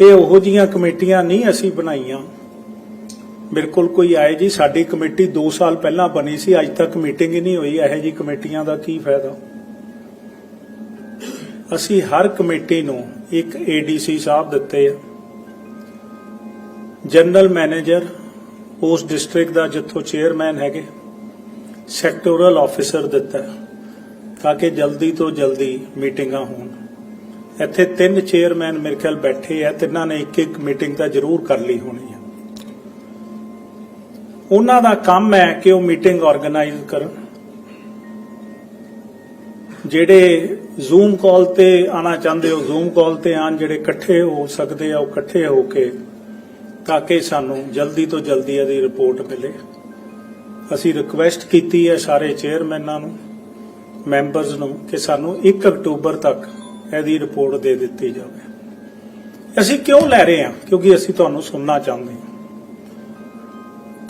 ਇਹ ਉਹੋ ਜੀਆਂ ਕਮੇਟੀਆਂ ਨਹੀਂ ਅਸੀਂ ਬਣਾਈਆਂ। ਬਿਲਕੁਲ ਕੋਈ ਆਏ ਜੀ, ਸਾਡੀ ਕਮੇਟੀ 2 ਸਾਲ ਪਹਿਲਾਂ ਬਣੀ ਸੀ, ਅੱਜ ਤੱਕ ਮੀਟਿੰਗ ਹੀ ਨਹੀਂ ਹੋਈ। ਇਹੋ ਜੀ ਕਮੇਟੀਆਂ ਦਾ ਕੀ ਫਾਇਦਾ? ਅਸੀਂ ਹਰ ਕਮੇਟੀ ਨੂੰ ਇੱਕ ਏਡੀਸੀ ਸਾਹਿਬ ਦਿੱਤੇ ਆ। ਜਨਰਲ ਮੈਨੇਜਰ, ਉਸ ਡਿਸਟ੍ਰਿਕਟ ਦਾ ਜਿੱਥੋਂ ਚੇਅਰਮੈਨ ਹੈਗੇ, ਸੈਕਟੋਰਲ ਆਫੀਸਰ ਦਿੱਤਾ, ਤਾਂ ਕਿ ਜਲਦੀ ਤੋਂ ਜਲਦੀ ਮੀਟਿੰਗਾਂ ਹੋਣ। ਇੱਥੇ ਤਿੰਨ ਚੇਅਰਮੈਨ ਮੇਰੇ ਖਿਆਲ ਬੈਠੇ ਆ, ਤਿੰਨਾਂ ਨੇ ਇੱਕ ਇੱਕ ਮੀਟਿੰਗ ਤਾਂ ਜ਼ਰੂਰ ਕਰ ਲਈ ਹੋਣੀ ਹੈ ਉਹਨਾਂ ਦਾ ਕੰਮ ਹੈ ਕਿ ਉਹ ਮੀਟਿੰਗ ਆਰਗੇਨਾਈਜ਼ ਕਰਨ। ਜਿਹੜੇ ਜ਼ੂਮ ਕਾਲ ਤੇ ਆਣਾ ਚਾਹੁੰਦੇ ਹੋ ਜ਼ੂਮ ਕਾਲ ਤੇ ਆਣ ਜਿਹੜੇ ਇਕੱਠੇ ਹੋ ਸਕਦੇ ਆ, ਉਹ ਇਕੱਠੇ ਹੋ ਕੇ ਤਾਂ ਕਿ ਸਾਨੂੰ ਜਲਦੀ ਤੋਂ ਜਲਦੀ ਇਹਦੀ ਰਿਪੋਰਟ ਮਿਲੇ। ਅਸੀਂ ਰਿਕੁਐਸਟ ਕੀਤੀ ਹੈ ਸਾਰੇ ਚੇਅਰਮੈਨਾਂ ਨੂੰ ਮੈਂਬਰਸ ਨੂੰ, ਕਿ ਸਾਨੂੰ 1 ਅਕਤੂਬਰ ਤੱਕ ਇਹਦੀ ਰਿਪੋਰਟ ਦੇ ਦਿੱਤੀ ਜਾਵੇ। ਅਸੀਂ ਕਿਉਂ ਲੈ ਰਹੇ ਹਾਂ? ਕਿਉਂਕਿ ਅਸੀਂ ਤੁਹਾਨੂੰ ਸੁਣਨਾ ਚਾਹੁੰਦੇ ਹਾਂ।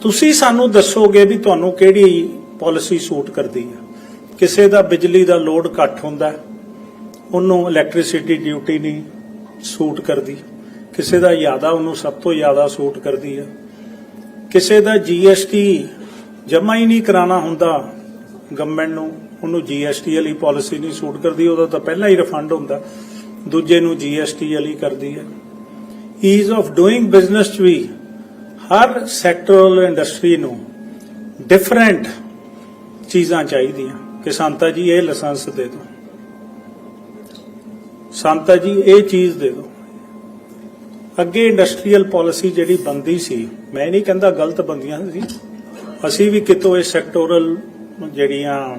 ਤੁਸੀਂ ਸਾਨੂੰ ਦੱਸੋਗੇ ਵੀ ਤੁਹਾਨੂੰ ਕਿਹੜੀ ਪਾਲਿਸੀ ਸੂਟ ਕਰਦੀ ਹੈ? ਕਿਸੇ ਦਾ ਬਿਜਲੀ ਦਾ ਲੋਡ ਘੱਟ ਹੁੰਦਾ ਹੈ, ਉਹਨੂੰ ਇਲੈਕਟ੍ਰਿਸਿਟੀ ਡਿਊਟੀ ਨਹੀਂ ਸੂਟ ਕਰਦੀ। ਕਿਸੇ ਦਾ ਜ਼ਿਆਦਾ ਉਹਨੂੰ ਸਭ ਤੋਂ ਜ਼ਿਆਦਾ ਸੂਟ ਕਰਦੀ ਹੈ। ਕਿਸੇ ਦਾ ਜੀਐਸਟੀ ਜਮਾ ਹੀ ਨਹੀਂ ਕਰਾਣਾ ਹੁੰਦਾ ਗਵਰਨਮੈਂਟ ਨੂੰ। ਉਹਨੂੰ ਜੀਐਸਟੀ ਵਾਲੀ ਪਾਲਿਸੀ ਨਹੀਂ ਸੂਟ ਕਰਦੀ, ਉਹਦਾ ਤਾਂ ਪਹਿਲਾਂ ਹੀ ਰਿਫੰਡ ਹੁੰਦਾ। ਦੂਜੇ ਨੂੰ ਜੀਐਸਟੀ ਵਾਲੀ ਕਰਦੀ ਹੈ। ਈਜ਼ ਆਫ ਡੂਇੰਗ ਬਿਜ਼ਨਸ ਚ ਵੀ ਹਰ ਸੈਕਟਰਲ ਇੰਡਸਟਰੀ ਨੂੰ ਡਿਫਰੈਂਟ ਚੀਜ਼ਾਂ ਚਾਹੀਦੀਆਂ। ਕਿ ਸੰਤਾ ਜੀ, ਇਹ ਲਾਇਸੈਂਸ ਦੇ ਦਿਓ। ਸੰਤਾ ਜੀ, ਇਹ ਚੀਜ਼ ਦੇ ਦਿਓ। ਅੱਗੇ ਇੰਡਸਟਰੀਅਲ ਪਾਲਿਸੀ ਜਿਹੜੀ ਬੰਦੀ ਸੀ, ਮੈਂ ਨਹੀਂ ਕਹਿੰਦਾ ਗਲਤ ਬੰਦੀਆਂ ਸੀ। ਅਸੀਂ ਵੀ ਕਿਤੋਂ ਇਹ ਸੈਕਟੋਰਲ ਜਿਹੜੀਆਂ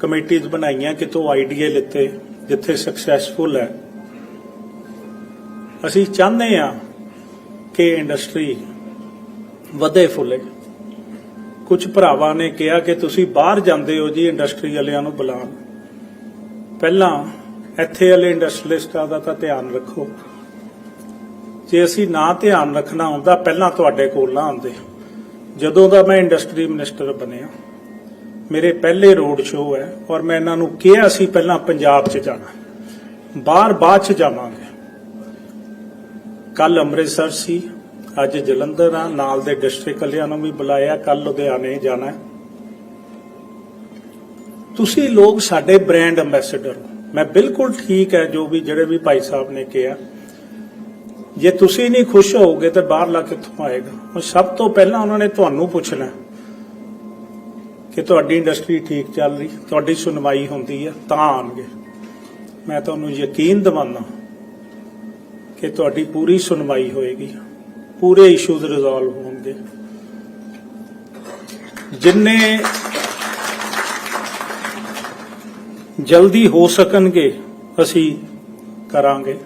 ਕਮੇਟੀਆਂ ਬਣਾਈਆਂ ਕਿਤੋਂ ਆਈਡੀਆ ਲਿੱਤੇ, ਜਿੱਥੇ ਸਕਸੈਸਫੁਲ ਹੈ। ਅਸੀਂ ਚਾਹੁੰਦੇ ਆ ਕਿ ਇੰਡਸਟਰੀ ਵਧੇ ਫੁੱਲੇ। ਕੁਝ ਭਰਾਵਾਂ ਨੇ ਕਿਹਾ ਕਿ ਤੁਸੀਂ ਬਾਹਰ ਜਾਂਦੇ ਹੋ ਜੀ ਇੰਡਸਟਰੀ ਵਾਲਿਆਂ ਨੂੰ ਬੁਲਾਉਣ। ਪਹਿਲਾਂ ਇੱਥੇ ਵਾਲੇ ਇੰਡਸਟਰੀਲਿਸਟਾਂ ਦਾ ਤਾਂ ਧਿਆਨ ਰੱਖੋ। ਜੇ ਅਸੀਂ ਨਾ ਧਿਆਨ ਰੱਖਣਾ ਹੁੰਦਾ, ਪਹਿਲਾਂ ਤੁਹਾਡੇ ਕੋਲ ਨਾ ਆਉਂਦੇ। ਜਦੋਂ ਦਾ ਮੈਂ ਇੰਡਸਟਰੀ ਮਿਨਿਸਟਰ ਬਣਿਆ ਮੇਰੇ ਪਹਿਲੇ ਰੋਡ ਸ਼ੋਅ ਹੈ ਔਰ ਮੈਂ ਇਹਨਾਂ ਨੂੰ ਕਿਹਾ ਸੀ ਪਹਿਲਾਂ ਪੰਜਾਬ 'ਚ ਜਾਣਾ। ਬਾਹਰ ਬਾਅਦ 'ਚ ਜਾਵਾਂਗੇ। ਕੱਲ ਅੰਮ੍ਰਿਤਸਰ ਸੀ, ਅੱਜ ਜਲੰਧਰ ਆ, ਨਾਲ ਦੇ ਡਿਸਟ੍ਰਿਕਟ ਵਾਲਿਆਂ ਨੂੰ ਵੀ ਬੁਲਾਇਆ ਕੱਲ ਲੁਧਿਆਣੇ ਜਾਣਾ ਤੁਸੀਂ ਲੋਕ ਸਾਡੇ ਬ੍ਰਾਂਡ ਐਮਬੈਸਡਰ ਹੋ। ਮੈਂ ਬਿਲਕੁਲ ਠੀਕ ਹੈ ਜੋ ਵੀ ਜਿਹੜੇ ਵੀ ਭਾਈ ਸਾਹਿਬ ਨੇ ਕਿਹਾ। ਜੇ ਤੁਸੀਂ ਨਹੀਂ ਖੁਸ਼ ਹੋਗੇ ਤਾਂ ਬਾਹਰਲਾ ਕਿੱਥੋਂ ਆਏਗਾ। ਉਹ ਸਭ ਤੋਂ ਪਹਿਲਾਂ ਉਹਨਾਂ ਨੇ ਤੁਹਾਨੂੰ ਪੁੱਛਣਾ ਕਿ ਤੁਹਾਡੀ ਇੰਡਸਟਰੀ ਠੀਕ ਚੱਲ ਰਹੀ, ਤੁਹਾਡੀ ਸੁਣਵਾਈ ਹੁੰਦੀ ਹੈ ਤਾਂ ਆਣਗੇ ਮੈਂ ਤੁਹਾਨੂੰ ਯਕੀਨ ਦਿਵਾਉਂਦਾ ਕਿ ਤੁਹਾਡੀ ਪੂਰੀ ਸੁਣਵਾਈ ਹੋਏਗੀ, ਪੂਰੇ ਇਸ਼ੂਜ਼ ਰਿਜ਼ੋਲਵ ਹੋਣਗੇ। ਜਿੰਨੇ ਜਲਦੀ ਹੋ ਸਕਣਗੇ, ਅਸੀਂ ਕਰਾਂਗੇ।